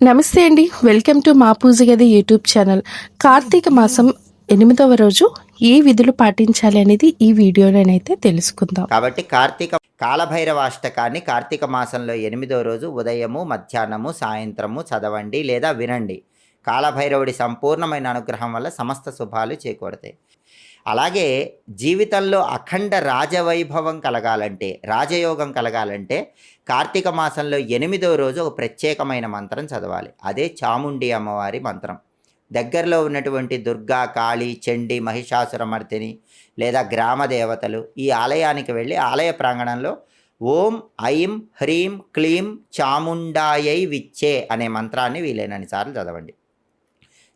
నమస్తే అండి. Welcome to మా పూజ గది యూట్యూబ్ ఛానల్. కార్తీక మాసం ఎనిమిదవ రోజు ఏ విధులు పాటించాలి అనేది ఈ వీడియోలోనైతే తెలుసుకుందాం. కాబట్టి కార్తీక కాలభైరవాష్టకాన్ని కార్తీక మాసంలో ఎనిమిదో రోజు ఉదయము మధ్యాహ్నము సాయంత్రము చదవండి లేదా వినండి. కాలభైరవుడి సంపూర్ణమైన అనుగ్రహం వల్ల సమస్త శుభాలు చేకూడతాయి అలాగే జీవితంలో అఖండ రాజవైభవం కలగాలంటే రాజయోగం కలగాలంటే కార్తీక మాసంలో ఎనిమిదో రోజు ఒక ప్రత్యేకమైన మంత్రం చదవాలి. అదే చాముండి అమ్మవారి మంత్రం. దగ్గరలో ఉన్నటువంటి దుర్గా కాళీ చండి మహిషాసురమర్తిని లేదా గ్రామ దేవతలు ఈ ఆలయానికి వెళ్ళి ఆలయ ప్రాంగణంలో ఓం ఐం హ్రీం క్లీం చాముండాయై విచ్చే అనే మంత్రాన్ని వీలైనన్ని సార్లు చదవండి.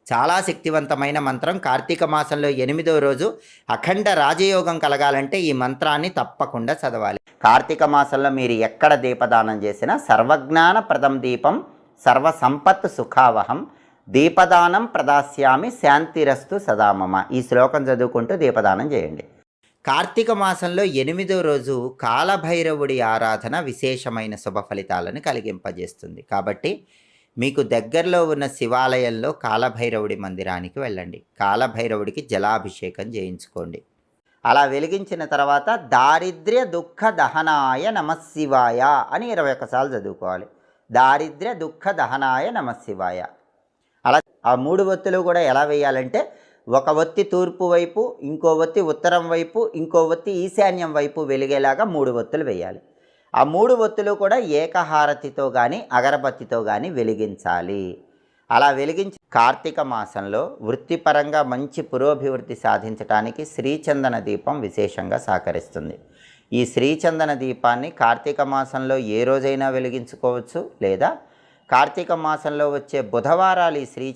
చాలా శక్తివంతమైన మంత్రం. కార్తీక మాసంలో ఎనిమిదో రోజు అఖండ రాజయోగం కలగాలంటే ఈ మంత్రాన్ని తప్పకుండా చదవాలి. కార్తీక మాసంలో మీరు ఎక్కడ దీపదానం చేసినా సర్వజ్ఞాన ప్రదం దీపం సర్వ సంపత్ సుఖావహం దీపదానం ప్రదాస్యామి శాంతిరస్తు సదామమ ఈ శ్లోకం చదువుకుంటూ దీపదానం చేయండి. కార్తీక మాసంలో ఎనిమిదో రోజు కాలభైరవుడి ఆరాధన విశేషమైన శుభ ఫలితాలను కలిగింపజేస్తుంది. కాబట్టి మీకు దగ్గరలో ఉన్న శివాలయంలో కాలభైరవుడి మందిరానికి వెళ్ళండి. కాలభైరవుడికి జలాభిషేకం చేయించుకోండి. అలా వెలిగించిన తర్వాత దారిద్ర్య దుఃఖ దహనాయ నమశివాయ అని ఇరవై ఒక్కసార్లు చదువుకోవాలి. దారిద్ర్య దుఃఖ దహనాయ నమశివాయ అలా ఆ మూడు ఒత్తులు కూడా ఎలా వేయాలంటే ఒక ఒత్తి తూర్పు వైపు ఇంకో ఒత్తి ఉత్తరం వైపు ఇంకో ఒత్తి ఈశాన్యం వైపు వెలిగేలాగా మూడు ఒత్తులు వేయాలి. ఆ మూడు ఒత్తులు కూడా ఏకహారతితో కానీ అగరబత్తితో కానీ వెలిగించాలి. అలా వెలిగించి కార్తీక మాసంలో వృత్తిపరంగా మంచి పురోభివృద్ధి సాధించడానికి శ్రీచందన దీపం విశేషంగా సహకరిస్తుంది. ఈ శ్రీచందన దీపాన్ని కార్తీక మాసంలో ఏ రోజైనా వెలిగించుకోవచ్చు లేదా కార్తీక మాసంలో వచ్చే బుధవారాలు ఈ శ్రీ